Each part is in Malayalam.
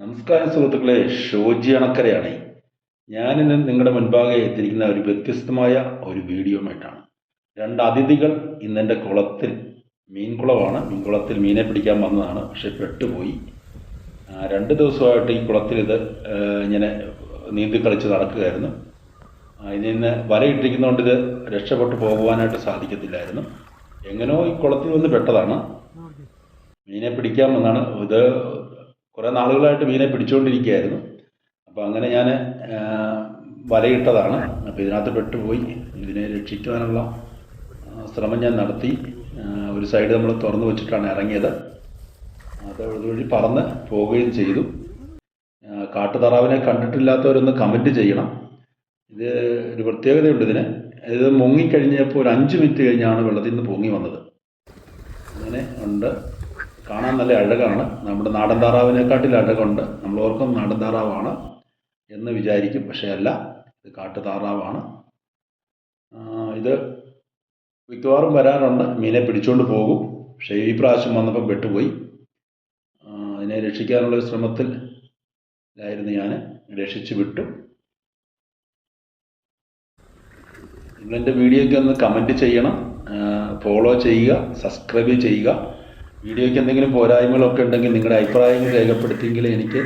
നമസ്കാരം സുഹൃത്തുക്കളെ ഷോജി അണക്കരയാണ്. ഞാനിന്ന് നിങ്ങളുടെ മുൻപാകെ എത്തിയിരിക്കുന്ന ഒരു വ്യത്യസ്തമായ ഒരു വീഡിയോയുമായിട്ടാണ്. രണ്ട് അതിഥികൾ ഇന്നെന്റെ കുളത്തിൽ മീൻകുളമാണ്. മീൻകുളത്തിൽ മീനെ പിടിക്കാൻ വന്നതാണ് പക്ഷെ പെട്ടുപോയി. രണ്ട് ദിവസമായിട്ട് ഈ കുളത്തിൽ ഇത് ഇങ്ങനെ നീന്തി കളിച്ച് നടക്കുകയായിരുന്നു. അതിൽ ഇതിൽ നിന്ന് വലയിട്ടിരിക്കുന്നതുകൊണ്ട് ഇത് രക്ഷപ്പെട്ടു പോകുവാനായിട്ട് സാധിക്കത്തില്ലായിരുന്നു. എങ്ങനെയോ ഈ കുളത്തിൽ വന്ന് പെട്ടതാണ്. മീനെ പിടിക്കാമെന്നാണ് ഇത് കുറേ നാളുകളായിട്ട് മീനെ പിടിച്ചുകൊണ്ടിരിക്കുകയായിരുന്നു അപ്പോൾ അങ്ങനെ ഞാൻ വലയിട്ടതാണ്. അപ്പോൾ ഇതിനകത്ത് പെട്ടുപോയി. ഇതിനെ രക്ഷിക്കുവാനുള്ള ശ്രമം ഞാൻ നടത്തി. ഒരു സൈഡ് നമ്മൾ തുറന്നു വെച്ചിട്ടാണ് ഇറങ്ങിയത്. അത് അതുവഴി പറന്ന് പോവുകയും ചെയ്തു. കാട്ടുതറാവിനെ കണ്ടിട്ടില്ലാത്തവരൊന്ന് കമന്റ് ചെയ്യണം. ഇത് ഒരു പ്രത്യേകതയുണ്ട് ഇതിന്. ഇത് മുങ്ങിക്കഴിഞ്ഞപ്പോൾ ഒരു അഞ്ച് മിനിറ്റ് കഴിഞ്ഞാണ് വെള്ളത്തിൽ നിന്ന് പൊങ്ങി വന്നത്. അങ്ങനെ ഉണ്ട്. കാണാൻ നല്ല അഴകാണ്. നമ്മുടെ നാടൻ താറാവിനെക്കാട്ടിൽ അഴകുണ്ട്. നമ്മൾ ഓർക്കും നാടൻ താറാവാണ് എന്ന് വിചാരിക്കും പക്ഷേ അല്ല ഇത് കാട്ടു താറാവാണ്. ഇത് മിക്കവാറും വരാറുണ്ട്. മീനെ പിടിച്ചുകൊണ്ട് പോകും. പക്ഷേ ഈ പ്രാവശ്യം വന്നപ്പോൾ പെട്ടുപോയി. അതിനെ രക്ഷിക്കാനുള്ള ശ്രമത്തിൽ ആയിരുന്നു ഞാൻ. രക്ഷിച്ചു വിട്ടു. നിങ്ങളെന്റെ വീഡിയോയ്ക്ക് ഒന്ന് കമന്റ് ചെയ്യണം. ഫോളോ ചെയ്യുക സബ്സ്ക്രൈബ് ചെയ്യുക. വീഡിയോയ്ക്ക് എന്തെങ്കിലും പോരായ്മകളൊക്കെ ഉണ്ടെങ്കിൽ നിങ്ങളുടെ അഭിപ്രായങ്ങൾ രേഖപ്പെടുത്തിയെങ്കിൽ എനിക്ക്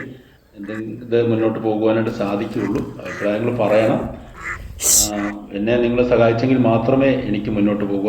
എന്തെങ്കിലും ഇത് മുന്നോട്ട് പോകുവാനായിട്ട് സാധിക്കുകയുള്ളൂ. അഭിപ്രായങ്ങൾ പറയണം. എന്നെ നിങ്ങൾ സഹായിച്ചെങ്കിൽ മാത്രമേ എനിക്ക് മുന്നോട്ട് പോകുവാൻ